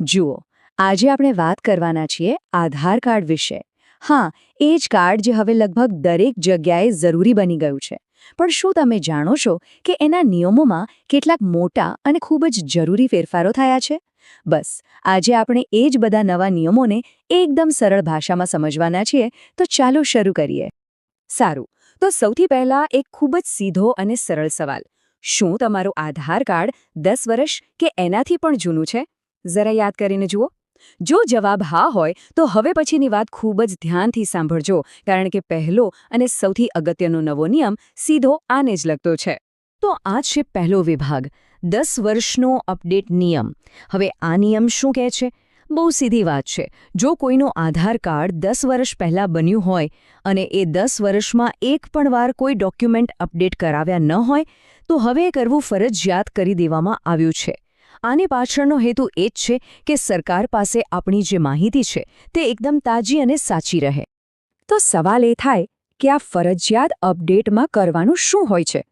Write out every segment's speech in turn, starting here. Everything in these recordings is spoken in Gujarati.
જુઓ, આજે આપણે વાત કરવાના છીએ આધાર કાર્ડ વિશે. હા, એ જ કાર્ડ જે હવે લગભગ દરેક જગ્યાએ જરૂરી બની ગયું છે. પણ શું તમે જાણો છો કે એના નિયમોમાં કેટલાક મોટા અને ખૂબ જ જરૂરી ફેરફારો થયા છે? બસ, આજે આપણે એ જ બધા નવા નિયમોને એકદમ સરળ ભાષામાં સમજવાના છીએ, તો ચાલો શરૂ કરીએ. સારું, તો સૌથી પહેલા એક ખૂબ જ સીધો અને સરળ સવાલ. શું તમારું આધાર કાર્ડ દસ વર્ષ કે એનાથી પણ જૂનું છે? જરા યાદ કરીને જુઓ. જો જવાબ હા હોય, તો હવે પછીની વાત ખૂબ જ ધ્યાનથી સાંભળજો, કારણ કે પહેલો અને સૌથી અગત્યનો નવો નિયમ સીધો આને જ લગતો છે. તો આ છે પહેલો વિભાગ, દસ વર્ષનો અપડેટ નિયમ. હવે આ નિયમ શું કહે છે? બહુ સીધી વાત છે. જો કોઈનું આધાર કાર્ડ દસ વર્ષ પહેલાં બન્યું હોય અને એ દસ વર્ષમાં એક પણ વાર કોઈ ડોક્યુમેન્ટ અપડેટ કરાવ્યા ન હોય, તો હવે કરવું ફરજિયાત કરી દેવામાં આવ્યું છે. આની પાછળનો હેતુ એ જ છે કે સરકાર પાસે આપણી જે માહિતી છે તે એકદમ તાજી અને સાચી રહે. તો સવાલ એ થાય કે આ ફરજિયાત અપડેટમાં કરવાનું શું હોય છે?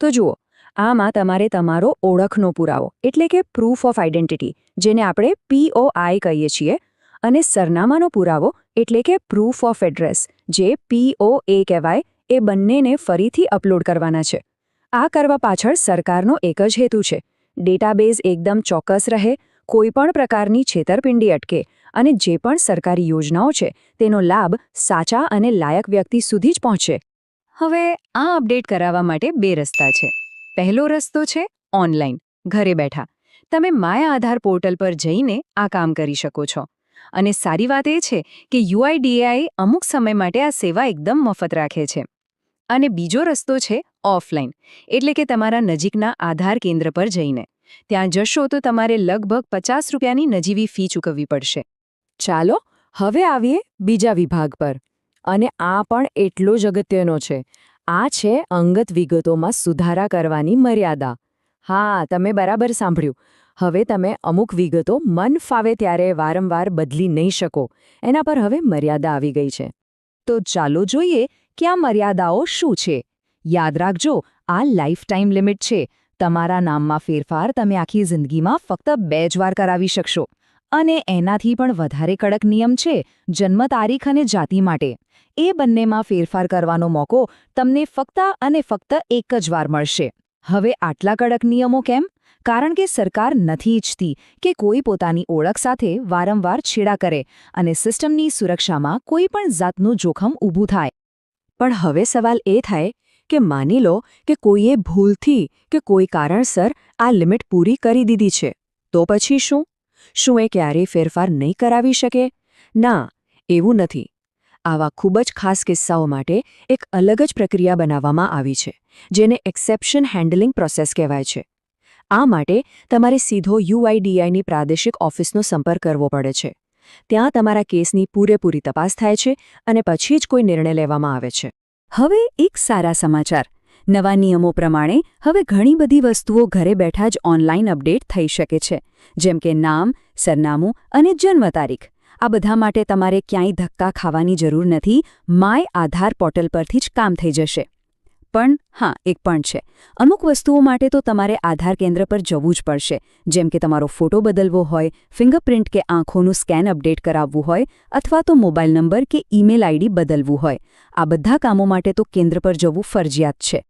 તો જુઓ, આમાં તમારે તમારો ઓળખનો પુરાવો, એટલે કે પ્રૂફ ઓફ આઇડેન્ટિટી જેને આપણે પીઓઆઈ કહીએ છીએ, અને સરનામાનો પુરાવો, એટલે કે પ્રૂફ ઓફ એડ્રેસ જે પીઓએ કહેવાય, એ બંનેને ફરીથી અપલોડ કરવાના છે. આ કરવા પાછળ સરકારનો એક જ હેતુ છે ડેટાબેઝ એકદમ ચોક્કસ રહે કોઈપણ પ્રકારની છેતરપિંડી અટકે અને જે પણ સરકારી યોજનાઓ છે, તેનો લાભ સાચા અને લાયક વ્યક્તિ સુધી જ પહોંચે. હવે આ અપડેટ કરાવવા માટે બે રસ્તા છે. પહેલો રસ્તો છે ઓનલાઈન, ઘરે બેઠા. તમે માયા આધાર પોર્ટલ પર જઈને આ કામ કરી શકો છો. અને સારી વાત એ છે કે યુઆઈડીએઆઈ અમુક સમય માટે આ સેવા એકદમ મફત રાખે છે. અને બીજો રસ્તો છે ઓફલાઈન, એટલે કે તમારા નજીકના આધાર કેન્દ્ર પર જઈને. ત્યાં જશો તો તમારે લગભગ પચાસ રૂપિયાની નજીવી ફી ચૂકવવી પડશે. ચાલો, હવે આવીએ બીજા વિભાગ પર. અને આ પણ એટલો જ અગત્યનો છે. આ છે અંગત વિગતોમાં સુધારા કરવાની મર્યાદા. હા, તમે બરાબર સાંભળ્યું. હવે તમે અમુક વિગતો મન ફાવે ત્યારે વારંવાર બદલી નહીં શકો. એના પર હવે મર્યાદા આવી ગઈ છે. તો ચાલો જોઈએ કે આ મર્યાદાઓ શું છે? યાદ રાખજો, આ લાઈફ ટાઈમ લિમિટ છે. તમારા નામમાં ફેરફાર તમે આખી જિંદગીમાં ફક્ત બે જ વાર કરાવી શકશો. અને એનાથી પણ વધારે કડક નિયમ છે, જન્મ તારીખ અને જાતિ માટે. એ બંનેમાં ફેરફાર કરવાનો મોકો તમને ફક્ત અને ફક્ત એક જ વાર મળશે. હવે આટલા કડક નિયમો કેમ? કારણ કે સરકાર નથી ઈચ્છતી કે કોઈ પોતાની ઓળખ સાથે વારંવાર છેડા કરે અને સિસ્ટમની સુરક્ષામાં કોઈ પણ જાતનું જોખમ ઊભું થાય. પણ હવે સવાલ એ થાય કે માની લો કે કોઈએ ભૂલથી કે કોઈ કારણસર આ લિમિટ પૂરી કરી દીધી છે, તો પછી શું? શું એ ક્યારેય ફેરફાર નહીં કરાવી શકે? ના, એવું નથી. આવા ખૂબ જ ખાસ કિસ્સાઓ માટે એક અલગ જ પ્રક્રિયા બનાવવામાં આવી છે, જેને એક્સેપ્શન હેન્ડલિંગ પ્રોસેસ કહેવાય છે. આ માટે તમારે સીધો યુઆઈડીઆઈની પ્રાદેશિક ઓફિસનો સંપર્ક કરવો પડે છે. ત્યાં તમારા કેસની પૂરેપૂરી તપાસ થાય છે અને પછી જ કોઈ નિર્ણય લેવામાં આવે છે. હવે એક સારા સમાચાર. નવા નિયમો પ્રમાણે હવે ઘણી બધી વસ્તુઓ ઘરે બેઠા જ ઓનલાઈન અપડેટ થઈ શકે છે, જેમ કે નામ, સરનામું અને જન્મ તારીખ. આ બધા માટે તમારે ક્યાંય ધક્કા ખાવાની જરૂર નથી, માય આધાર પોર્ટલ પરથી જ કામ થઈ જશે. પણ, હા, એક પણ છે. અમુક વસ્તુઓ માટે તો તમારે આધાર કેન્દ્ર પર જવું જ પડશે. જેમ કે તમારો ફોટો બદલવો હોય, ફિંગરપ્રિન્ટ કે આંખોનું સ્કેન અપડેટ કરાવવું હોય, અથવા તો મોબાઈલ નંબર કે ઈમેલ આઈડી બદલવું હોય. આ બધા કામો માટે તો કેન્દ્ર પર જવું ફરજિયાત છે.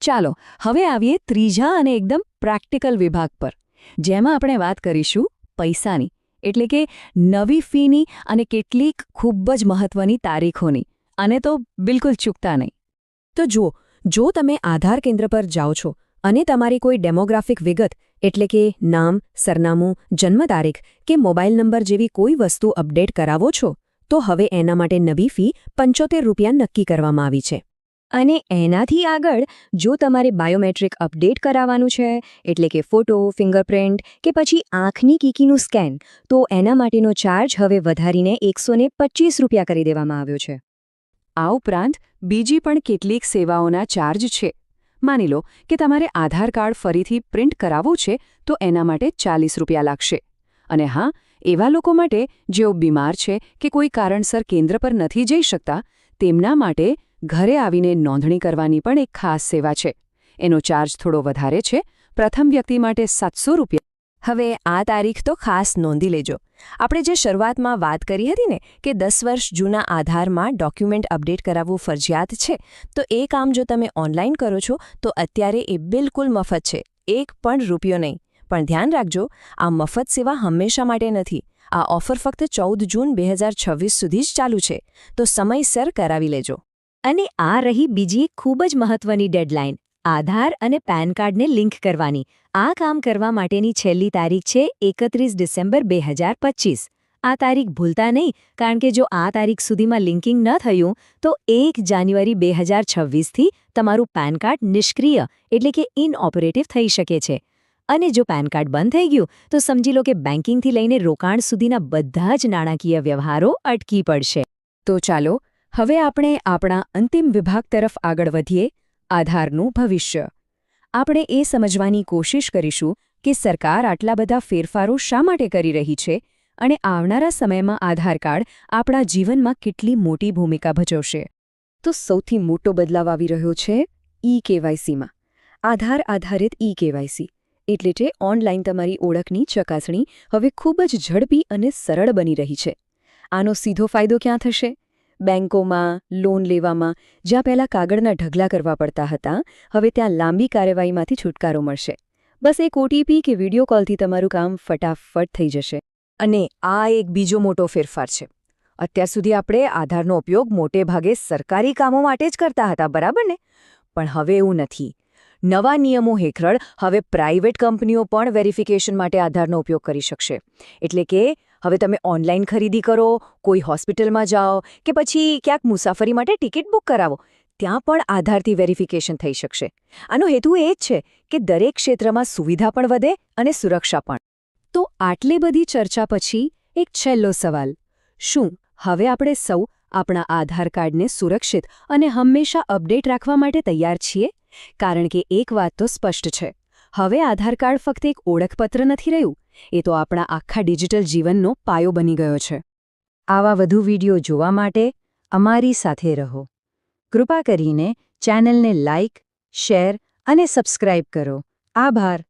ચાલો, હવે આવીએ ત્રીજા અને એકદમ પ્રેક્ટિકલ વિભાગ પર. જેમાં આપણે વાત કરીશું પૈસાની, એટલે કે નવી ફીની અને કેટલીક ખૂબ જ મહત્વની તારીખોની. અને તો બિલકુલ ચૂકતા નહીં. તો જુઓ જો તમે આધાર કેન્દ્ર પર જાઓ છો અને તમારી કોઈ ડેમોગ્રાફિક વિગત, એટલે કે નામ, સરનામું, જન્મ તારીખ કે મોબાઈલ નંબર જેવી કોઈ વસ્તુ અપડેટ કરાવો છો, તો હવે એના માટે નવી ફી પંચોતેર રૂપિયા નક્કી કરવામાં આવી છે. અને એનાથી આગળ, જો તમારે બાયોમેટ્રિક અપડેટ કરાવવાનું છે, એટલે કે ફોટો, ફિંગરપ્રિન્ટ કે પછી આંખની કીકીનું સ્કેન, તો એના માટેનો ચાર્જ હવે વધારીને એકસો રૂપિયા કરી દેવામાં આવ્યો છે. આ ઉપરાંત બીજી પણ કેટલીક સેવાઓના ચાર્જ છે. માની લો કે તમારે આધાર કાર્ડ ફરીથી પ્રિન્ટ કરાવવું છે, તો એના માટે ચાલીસ રૂપિયા લાગશે. અને હા, એવા લોકો માટે જેઓ બીમાર છે કે કોઈ કારણસર કેન્દ્ર પર નથી જઈ શકતા, તેમના માટે ઘરે આવીને નોંધણી કરવાની પણ એક ખાસ સેવા છે. એનો ચાર્જ થોડો વધારે છે, પ્રથમ વ્યક્તિ માટે સાતસો રૂપિયા. હવે આ તારીખ તો ખાસ નોંધી લેજો. આપણે જે શરૂઆતમાં વાત કરી હતી ને કે દસ વર્ષ જૂના આધારમાં ડોક્યુમેન્ટ અપડેટ કરાવવું ફરજિયાત છે, તો એ કામ જો તમે ઓનલાઈન કરો છો, તો અત્યારે એ બિલકુલ મફત છે, એક પણ રૂપિયો નહીં. પણ ધ્યાન રાખજો, આ મફત સેવા હંમેશા માટે નથી. આ ઓફર ફક્ત ચૌદ જૂન બે સુધી જ ચાલુ છે, તો સમયસર કરાવી લેજો. અને આ રહી બીજી ખૂબ જ મહત્વની ડેડલાઇન આધાર અને પેન કાર્ડને લિંક કરવાની. આ કામ કરવા માટેની છેલ્લી તારીખ છે એકત્રીસ ડિસેમ્બર બે આ તારીખ ભૂલતા નહીં, કારણ કે જો આ તારીખ સુધીમાં લિંકિંગ ન થયું, તો એક જાન્યુઆરી બે હજાર છવ્વીસથી તમારું પેન કાર્ડ નિષ્ક્રિય, એટલે કે ઇનઓપરેટિવ થઈ શકે છે. અને જો પેન કાર્ડ બંધ થઈ ગયું, તો સમજી લો કે બેન્કિંગથી લઈને રોકાણ સુધીના બધા જ નાણાકીય વ્યવહારો અટકી પડશે. તો ચાલો, હવે આપણે આપણા અંતિમ વિભાગ તરફ આગળ વધીએ. આધારનું ભવિષ્ય. આપણે એ સમજવાની કોશિશ કરીશું કે સરકાર આટલા બધા ફેરફારો શા માટે કરી રહી છે અને આવનારા સમયમાં આધાર કાર્ડ આપણા જીવનમાં કેટલી મોટી ભૂમિકા ભજવશે. તો સૌથી મોટો બદલાવ આવી રહ્યો છે ઈ કેવાયસીમાં. આધાર આધારિત ઈ કેવાયસી. એટલે કે ઓનલાઈન તમારી ઓળખની ચકાસણી હવે ખૂબ જ ઝડપી અને સરળ બની રહી છે. આનો સીધો ફાયદો ક્યાં થશે? બેંકોમાં લોન લેવામાં જ્યાં પહેલાં કાગળના ઢગલા કરવા પડતા હતા, હવે ત્યાં લાંબી કાર્યવાહીમાંથી છુટકારો મળશે. બસ એક ઓટીપી કે વીડિયો કોલથી તમારું કામ ફટાફટ થઈ જશે. અને આ એક બીજો મોટો ફેરફાર છે. અત્યાર સુધી આપણે આધારનો ઉપયોગ મોટે ભાગે સરકારી કામો માટે જ કરતા હતા, બરાબર ને? પણ હવે એવું નથી. નવા નિયમો હેઠળ હવે પ્રાઇવેટ કંપનીઓ પણ વેરિફિકેશન માટે આધારનો ઉપયોગ કરી શકશે. એટલે કે હવે તમે ઓનલાઈન ખરીદી કરો, કોઈ હોસ્પિટલમાં જાઓ કે પછી ક્યાંક મુસાફરી માટે ટિકિટ બુક કરાવો, ત્યાં પણ આધારથી વેરિફિકેશન થઈ શકશે. આનો હેતુ એ જ છે કે દરેક ક્ષેત્રમાં સુવિધા પણ વધે અને સુરક્ષા પણ. તો આટલી બધી ચર્ચા પછી એક છેલ્લો સવાલ. શું હવે આપણે સૌ આપણા આધાર કાર્ડને સુરક્ષિત અને હંમેશા અપડેટ રાખવા માટે તૈયાર છીએ? કારણ કે એક વાત તો સ્પષ્ટ છે. હવે આધાર કાર્ડ ફક્ત એક ઓળખપત્ર નથી રહ્યું એ તો આપણા આખા ડિજિટલ જીવનનો પાયો બની ગયો છે. આવા વધુ વીડિયો જોવા માટે અમારી સાથે રહો. કૃપા કરીને ચેનલને લાઇક શેર અને સબસ્ક્રાઇબ કરો. આભાર.